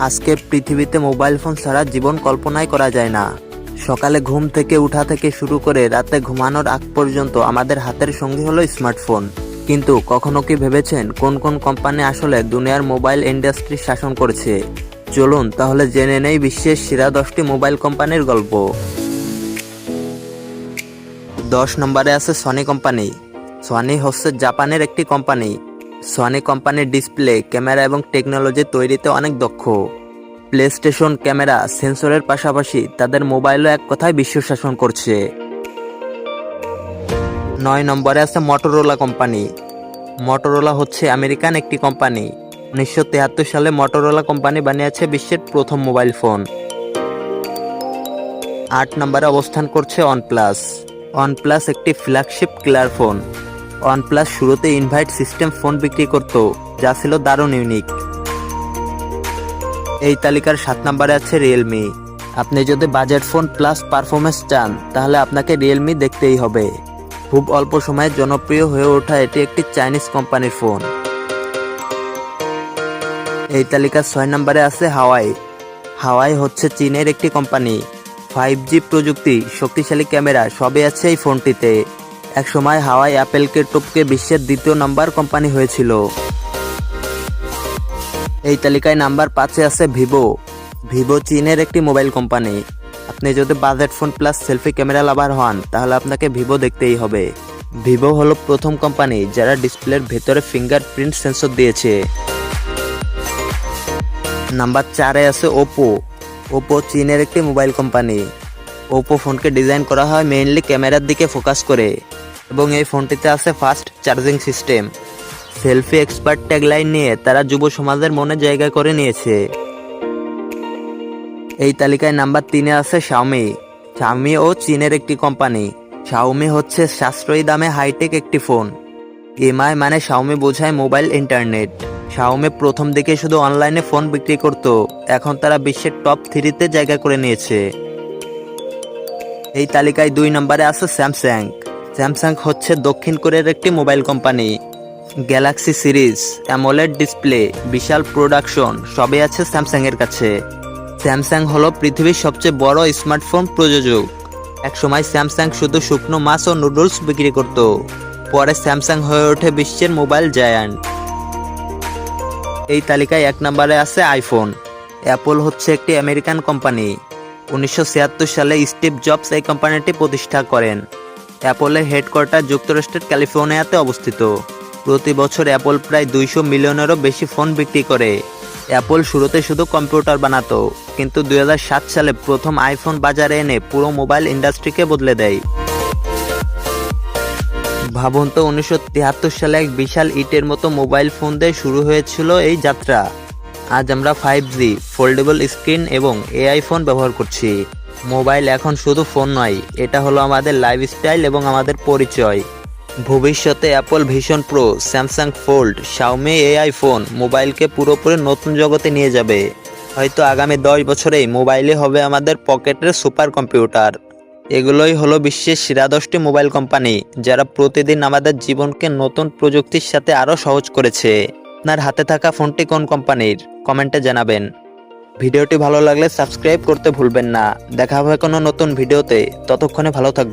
আজকের পৃথিবীতে mobile phone ছাড়া জীবন কল্পনাই করা যায় না। সকালে ঘুম থেকে উঠা থেকে শুরু করে রাতে ঘুমানোর আগ পর্যন্ত আমাদের হাতের সঙ্গী হলো স্মার্টফোন। কিন্তু কখনো কি ভেবেছেন কোন কোন কোম্পানি আসলে দুনিয়ার মোবাইল ইন্ডাস্ট্রি শাসন করছে? চলুন তাহলে জেনে নেই বিশ্বের সেরা দশটি মোবাইল কোম্পানির গল্প। দশ নম্বরে আছে সনি কোম্পানি। সনি হচ্ছে জাপানের একটি কোম্পানি। সনি কোম্পানির ডিসপ্লে ক্যামেরা এবং টেকনোলজি তৈরিতে অনেক দক্ষ। প্লে স্টেশন ক্যামেরা সেন্সরের পাশাপাশি তাদের মোবাইলও এক কথায় বিশ্ব শাসন করছে। নয় নম্বরে আছে মটোরোলা কোম্পানি মটোরোলা হচ্ছে আমেরিকান একটি কোম্পানি উনিশশো সালে মটোরোলা কোম্পানি বানিয়েছে বিশ্বের প্রথম মোবাইল ফোন আট নম্বরে অবস্থান করছে ওয়ানপ্লাস ওয়ানপ্লাস একটি ফ্ল্যাগশিপ কিলার ফোন ওয়ানপ্লাস শুরুতে ইনভাইট সিস্টেম ফোন বিক্রি করত, যা ছিল দারুণ ইউনিক এই তালিকার সাত নম্বরে আছে রিয়েলমি আপনি যদি বাজেট ফোন প্লাস পারফরমেন্স চান, তাহলে আপনাকে রিয়েলমি দেখতেই হবে। খুব অল্প সময়ে জনপ্রিয় হয়ে ওঠা এটি একটি চাইনিজ কোম্পানির ফোন এই তালিকার ছয় নম্বরে আছে হাওয়াই হাওয়াই হচ্ছে চীনের একটি কোম্পানি ফাইভ জি প্রযুক্তি, শক্তিশালী ক্যামেরা, সবই আছে এই ফোনটিতে একসময় হাওয়াই অ্যাপেলকে টপকে বিশ্বের দ্বিতীয় নাম্বার কোম্পানি হয়েছিল। এই তালিকায় নাম্বার পাঁচে আছে ভিভো। ভিভো চীনের একটি মোবাইল কোম্পানি। আপনি যদি budget phone plus selfie camera lover হন, তাহলে আপনাকে ভিভো দেখতেই হবে। ভিভো হলো প্রথম কোম্পানি যারা ডিসপ্লের ভেতরে ফিঙ্গারপ্রিন্ট সেন্সর দিয়েছে। নাম্বার চারে আছে ওপো। ওপো চীনের একটি মোবাইল কোম্পানি। ওপো ফোনকে ডিজাইন করা হয় মেইনলি ক্যামেরার দিকে ফোকাস করে এবং এই ফোনটিতে আছে fast charging system selfie expert tagline নিয়ে তারা যুব সমাজের মনে জায়গা করে নিয়েছে। এই তালিকায় নাম্বার তিনে আছে শাওমি শাওমি ও চীনের একটি কোম্পানি শাওমি হচ্ছে সাশ্রয়ী দামে হাইটেক একটি ফোন এমআই মানে শাওমি বোঝায় মোবাইল ইন্টারনেট শাওমি প্রথম দিকে শুধু অনলাইনে ফোন বিক্রি করত। এখন তারা বিশ্বের টপ থ্রিতে জায়গা করে নিয়েছে। এই তালিকায় দুই নম্বরে আছে স্যামসাং। স্যামসাং হচ্ছে দক্ষিণ কোরিয়ার একটি mobile company. Galaxy series, AMOLED display, বিশাল প্রোডাকশন, সবই আছে স্যামসাং এর কাছে। স্যামসাং হলো পৃথিবীর সবচেয়ে বড় স্মার্টফোন প্রযোজক। একসময় স্যামসাং শুধু শুকনো মাছ ও নুডলস বিক্রি করত। পরে স্যামসাং হয়ে ওঠে বিশ্বের মোবাইল জায়ান্ট। এই তালিকায় এক নম্বরে আছে আইফোন। অ্যাপল হচ্ছে একটি আমেরিকান কোম্পানি। উনিশশো ছিয়াত্তর সালে স্টিভ জবস এই কোম্পানিটি প্রতিষ্ঠা করেন। অ্যাপলের হেডকোয়ার্টার যুক্তরাষ্ট্রের ক্যালিফোর্নিয়াতে অবস্থিত। প্রতি বছর অ্যাপল প্রায় দুইশো মিলিয়নেরও বেশি ফোন বিক্রি করে। অ্যাপল শুরুতে শুধু কম্পিউটার বানাতো, কিন্তু দুই হাজার সাত সালে প্রথম আইফোন বাজারে এনে পুরো মোবাইল ইন্ডাস্ট্রিকে বদলে দেয়। ভাবুন তো, উনিশশো সালে এক বিশাল ইটের মতো মোবাইল ফোন দিয়ে শুরু হয়েছিল এই যাত্রা। আজ আমরা ফাইভ জি ফোল্ডেবল স্ক্রিন এবং এআই ফোন ব্যবহার করছি। মোবাইল এখন শুধু ফোন নয়, এটা হলো আমাদের লাইফস্টাইল এবং আমাদের পরিচয়। ভবিষ্যতে Apple Vision Pro Samsung Fold Xiaomi AI phone মোবাইলকে পুরোপুরি নতুন জগতে নিয়ে যাবে। হয়তো আগামী দশ বছরেই মোবাইলে হবে আমাদের পকেটের সুপার কম্পিউটার এগুলোই হলো বিশ্বের সেরা দশটি মোবাইল কোম্পানি যারা প্রতিদিন আমাদের জীবনকে নতুন প্রযুক্তির সাথে আরও সহজ করেছে। আপনার হাতে থাকা ফোনটি কোন কোম্পানির? কমেন্টে জানাবেন। ভিডিওটি ভালো লাগলে সাবস্ক্রাইব করতে ভুলবেন না। দেখা হবে কোনো নতুন ভিডিওতে। ততক্ষণে ভালো থাকবেন।